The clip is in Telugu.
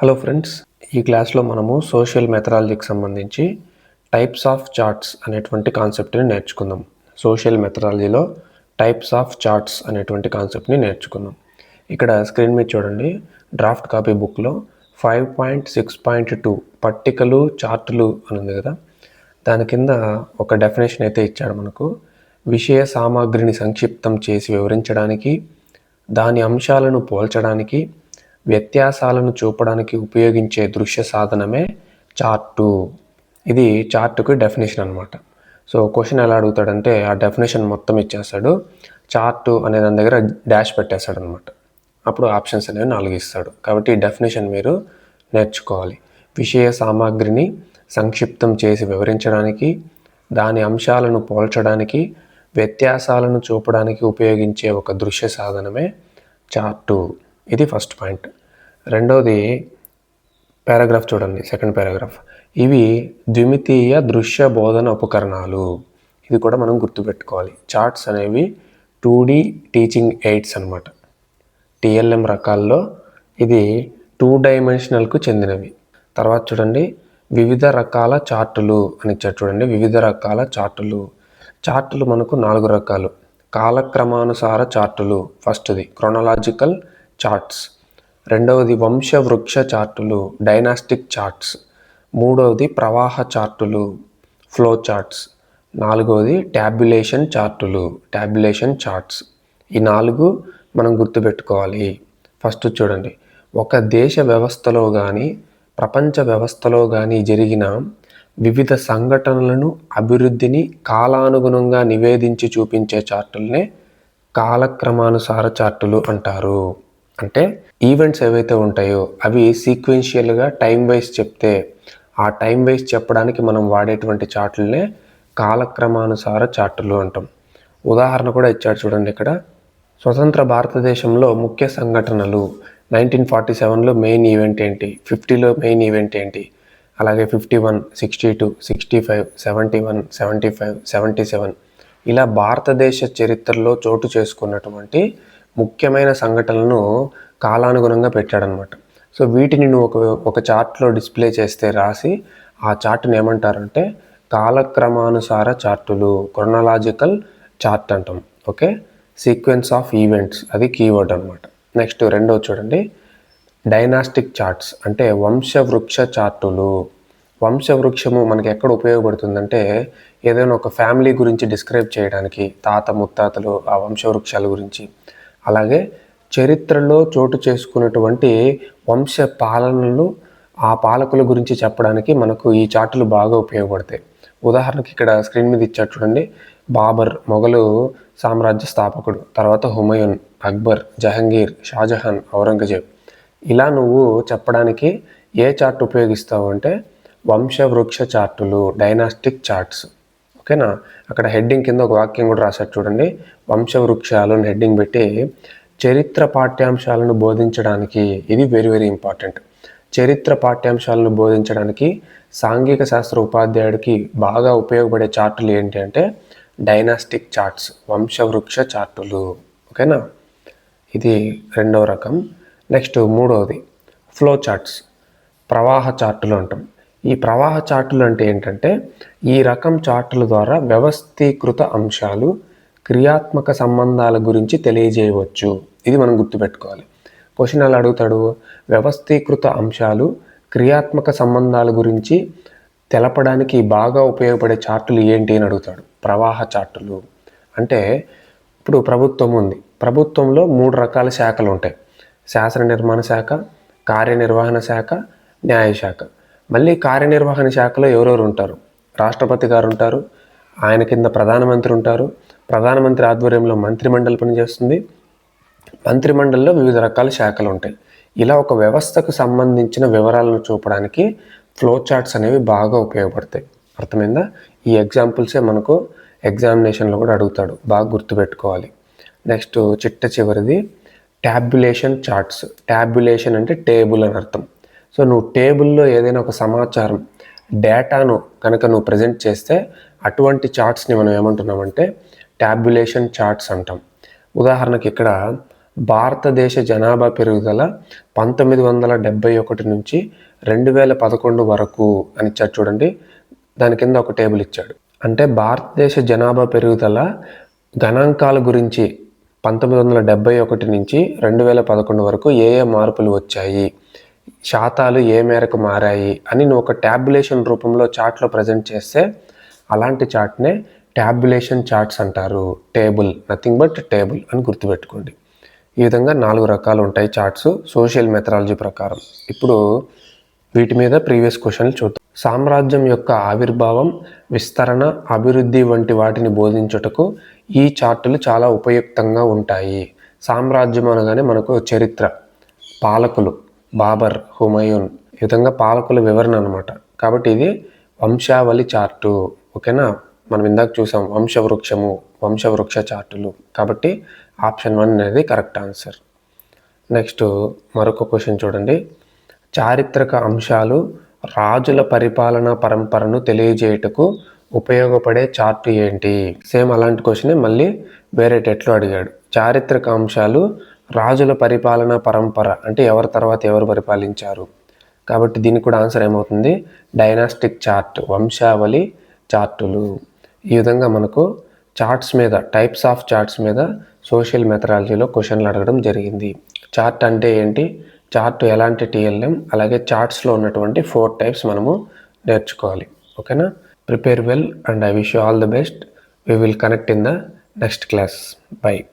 హలో ఫ్రెండ్స్ ఈ క్లాస్లో మనము సోషల్ మెథడాలజీకి సంబంధించి టైప్స్ ఆఫ్ చార్ట్స్ అనేటువంటి కాన్సెప్ట్ని నేర్చుకుందాం. సోషల్ మెథడాలజీలో టైప్స్ ఆఫ్ చార్ట్స్ అనేటువంటి కాన్సెప్ట్ని నేర్చుకుందాం. ఇక్కడ స్క్రీన్ మీద చూడండి. డ్రాఫ్ట్ కాపీ బుక్లో five point six point two పట్టికలు చార్టులు అని ఉంది కదా. దాని కింద ఒక డెఫినేషన్ అయితే ఇచ్చాడు మనకు. విషయ సామాగ్రిని సంక్షిప్తం చేసి వివరించడానికి దాని అంశాలను పోల్చడానికి వ్యత్యాసాలను చూపడానికి ఉపయోగించే దృశ్య సాధనమే చార్టు. ఇది చార్టుకి డెఫినేషన్ అనమాట సో క్వశ్చన్ ఎలా అడుగుతాడంటే ఆ డెఫినేషన్ మొత్తం ఇచ్చేస్తాడు. చార్టు అనే దాని దగ్గర డాష్ పెట్టేస్తాడు అనమాట అప్పుడు ఆప్షన్స్ అనేవి నాలుగు ఇస్తాడు. కాబట్టి ఈ డెఫినేషన్ మీరు నేర్చుకోవాలి. విషయ సామాగ్రిని సంక్షిప్తం చేసి వివరించడానికి దాని అంశాలను పోల్చడానికి వ్యత్యాసాలను చూపడానికి ఉపయోగించే ఒక దృశ్య సాధనమే చార్టు. ఇది ఫస్ట్ పాయింట్. రెండవది పారాగ్రాఫ్ చూడండి సెకండ్ పారాగ్రాఫ్. ఇవి ద్విమితీయ దృశ్య బోధన ఉపకరణాలు. ఇది కూడా మనం గుర్తుపెట్టుకోవాలి. చార్ట్స్ అనేవి టూ డి టీచింగ్ ఎయిడ్స్ అనమాట టిఎల్ఎం రకాల్లో ఇది టూ డైమెన్షనల్కు చెందినవి. తర్వాత చూడండి వివిధ రకాల చార్టులు అని ఇచ్చారు చూడండి వివిధ రకాల చార్టులు. చార్టులు మనకు నాలుగు రకాలు. కాలక్రమానుసార చార్టులు ఫస్ట్ది క్రొనలాజికల్ చార్ట్స్. రెండవది వంశవృక్ష చార్టులు డైనాస్టిక్ చార్ట్స్. మూడవది ప్రవాహ చార్టులు ఫ్లో చార్ట్స్. నాలుగవది ట్యాబ్యులేషన్ చార్టులు ట్యాబ్యులేషన్ చార్ట్స్. ఈ నాలుగు మనం గుర్తుపెట్టుకోవాలి. ఫస్ట్ చూడండి. ఒక దేశ వ్యవస్థలో కానీ ప్రపంచ వ్యవస్థలో కానీ జరిగిన వివిధ సంఘటనలను అభివృద్ధిని కాలానుగుణంగా నివేదించి చూపించే చార్టుల్నే కాలక్రమానుసార చార్టులు అంటారు. అంటే ఈవెంట్స్ ఏవైతే ఉంటాయో అవి సీక్వెన్షియల్గా టైం వైజ్ చెప్తే ఆ టైం వైజ్ చెప్పడానికి మనం వాడేటువంటి చార్టులనే కాలక్రమానుసార చార్టులు అంటాం. ఉదాహరణ కూడా ఇచ్చాడు చూడండి ఇక్కడ. స్వతంత్ర భారతదేశంలో ముఖ్య సంఘటనలు నైన్టీన్ ఫార్టీ సెవెన్లో మెయిన్ ఈవెంట్ ఏంటి? ఫిఫ్టీలో మెయిన్ ఈవెంట్ ఏంటి? అలాగే fifty one sixty two sixty five seventy one seventy five seventy seven ఇలా భారతదేశ చరిత్రలో చోటు చేసుకున్నటువంటి ముఖ్యమైన సంఘటనలను కాలానుగుణంగా పెట్టాడనమాట. సో వీటిని నువ్వు ఒక ఒక చార్ట్లో డిస్ప్లే చేస్తే రాసి ఆ చార్ట్ని ఏమంటారంటే కాలక్రమానుసార చార్టులు క్రొనలాజికల్ చార్ట్ అంటాం. ఓకే? సీక్వెన్స్ ఆఫ్ ఈవెంట్స్ అది కీవర్డ్ అనమాట. నెక్స్ట్ రెండో చూడండి. డైనాస్టిక్ చార్ట్స్ అంటే వంశవృక్ష చార్టులు. వంశవృక్షము మనకి ఎక్కడ ఉపయోగపడుతుందంటే ఏదైనా ఒక ఫ్యామిలీ గురించి డిస్క్రైబ్ చేయడానికి తాత ముత్తాతలు ఆ వంశవృక్షాల గురించి. అలాగే చరిత్రలో చోటు చేసుకున్నటువంటి వంశ పాలనలు ఆ పాలకుల గురించి చెప్పడానికి మనకు ఈ చార్టులు బాగా ఉపయోగపడతాయి. ఉదాహరణకి ఇక్కడ స్క్రీన్ మీద ఇచ్చారు చూడండి. బాబర్ మొఘలు సామ్రాజ్య స్థాపకుడు తర్వాత హుమయూన్ అక్బర్ జహంగీర్ షాజహాన్ ఔరంగజేబ్. ఇలా నువ్వు చెప్పడానికి ఏ చార్ట్ ఉపయోగిస్తావు అంటే వంశవృక్ష చార్టులు డైనాస్టిక్ చార్ట్స్. ఓకేనా? అక్కడ హెడ్డింగ్ కింద ఒక వాక్యం కూడా రాశారు చూడండి. వంశవృక్షాలు అని హెడ్డింగ్ పెట్టి చరిత్ర పాఠ్యాంశాలను బోధించడానికి ఇది వెరీ వెరీ ఇంపార్టెంట్ చరిత్ర పాఠ్యాంశాలను బోధించడానికి సాంఘిక శాస్త్ర ఉపాధ్యాయుడికి బాగా ఉపయోగపడే చార్టులు ఏంటి అంటే డైనాస్టిక్ చార్ట్స్ వంశవృక్ష చార్టులు. ఓకేనా? ఇది రెండవ రకం. నెక్స్ట్ మూడవది ఫ్లో చార్ట్స్ ప్రవాహ చార్టులు అంటాం. ఈ ప్రవాహ చార్టులు అంటే ఏంటంటే ఈ రకం చార్టుల ద్వారా వ్యవస్థీకృత అంశాలు క్రియాత్మక సంబంధాల గురించి తెలియజేయవచ్చు. ఇది మనం గుర్తుపెట్టుకోవాలి. క్వశ్చన్ ఎలా అడుగుతాడు వ్యవస్థీకృత అంశాలు క్రియాత్మక సంబంధాల గురించి తెలపడానికి బాగా ఉపయోగపడే చార్టులు ఏంటి అని అడుగుతాడు. ప్రవాహ చార్టులు. అంటే ఇప్పుడు ప్రభుత్వం ఉంది. ప్రభుత్వంలో మూడు రకాల శాఖలు ఉంటాయి. శాసన నిర్మాణ శాఖ కార్యనిర్వహణ శాఖ న్యాయశాఖ మళ్ళీ కార్యనిర్వహణ శాఖలో ఎవరెవరు ఉంటారు? రాష్ట్రపతి గారు ఉంటారు ఆయన కింద ప్రధానమంత్రి ఉంటారు ప్రధానమంత్రి ఆధ్వర్యంలో మంత్రిమండలి పనిచేస్తుంది. మంత్రిమండలిలో వివిధ రకాల శాఖలు ఉంటాయి. ఇలా ఒక వ్యవస్థకు సంబంధించిన వివరాలను చూపడానికి ఫ్లో చార్ట్స్ అనేవి బాగా ఉపయోగపడతాయి. అర్థమైందా? ఈ ఎగ్జాంపుల్సే మనకు ఎగ్జామినేషన్లో కూడా అడుగుతాడు. బాగా గుర్తుపెట్టుకోవాలి. నెక్స్ట్ చిట్ట చివరిది ట్యాబ్యులేషన్ చార్ట్స్ ట్యాబ్యులేషన్ అంటే టేబుల్ అని అర్థం. సో నువ్వు టేబుల్లో ఏదైనా ఒక సమాచారం డేటాను కనుక నువ్వు ప్రజెంట్ చేస్తే అటువంటి చార్ట్స్ని మనం ఏమంటున్నామంటే ట్యాబ్యులేషన్ చార్ట్స్ అంటాం. ఉదాహరణకి ఇక్కడ భారతదేశ జనాభా పెరుగుదల పంతొమ్మిది వందల డెబ్బై ఒకటి నుంచి రెండు వేల పదకొండు వరకు అని ఇచ్చాడు చూడండి. దాని కింద ఒక టేబుల్ ఇచ్చాడు. అంటే భారతదేశ జనాభా పెరుగుదల గణాంకాల గురించి పంతొమ్మిది వందల డెబ్బై ఒకటి నుంచి రెండు వేల పదకొండు వరకు ఏ ఏ మార్పులు వచ్చాయి? శాతాలు ఏ మేరకు మారాయి అని నువ్వు ఒక ట్యాబులేషన్ రూపంలో చార్ట్లో ప్రజెంట్ చేస్తే అలాంటి చార్ట్నే ట్యాబులేషన్ చార్ట్స్ అంటారు. టేబుల్ నథింగ్ బట్ టేబుల్ అని గుర్తుపెట్టుకోండి. ఈ విధంగా నాలుగు రకాలు ఉంటాయి చార్ట్స్ సోషల్ మెథడాలజీ ప్రకారం. ఇప్పుడు వీటి మీద ప్రీవియస్ క్వశ్చన్లు చూద్దాం. సామ్రాజ్యం యొక్క ఆవిర్భావం విస్తరణ అభివృద్ధి వంటి వాటిని బోధించుటకు ఈ చార్టులు చాలా ఉపయుక్తంగా ఉంటాయి. సామ్రాజ్యం అనగానే మనకు చరిత్ర పాలకులు. బాబర్ హుమయూన్. ఈ విధంగా పాలకుల వివరణ అనమాట కాబట్టి ఇది వంశావళి చార్టు. ఓకేనా? మనం ఇందాక చూసాం వంశవృక్షము వంశవృక్ష చార్టులు. కాబట్టి ఆప్షన్ వన్ అనేది కరెక్ట్ ఆన్సర్. నెక్స్ట్ మరొక క్వశ్చన్ చూడండి. చారిత్రక అంశాలు రాజుల పరిపాలనా పరంపరను తెలియజేయుటకు ఉపయోగపడే చార్టు ఏంటి? సేమ్ అలాంటి క్వశ్చనే మళ్ళీ వేరే టెట్లో అడిగాడు. చారిత్రక అంశాలు రాజుల పరిపాలన పరంపర అంటే ఎవరి తర్వాత ఎవరు పరిపాలించారు? కాబట్టి దీనికి కూడా ఆన్సర్ ఏమవుతుంది? డైనాస్టిక్ చార్ట్ వంశావళి చార్టులు. ఈ విధంగా మనకు చార్ట్స్ మీద టైప్స్ ఆఫ్ చార్ట్స్ మీద సోషల్ మెథడాలజీలో క్వశ్చన్లు అడగడం జరిగింది. చార్ట్ అంటే ఏంటి? చార్ట్ ఎలాంటి టీఎల్ఎం? అలాగే చార్ట్స్లో ఉన్నటువంటి ఫోర్ టైప్స్ మనము నేర్చుకోవాలి. ఓకేనా? Prepare well and I wish all the best. We will connect in the next class. Bye.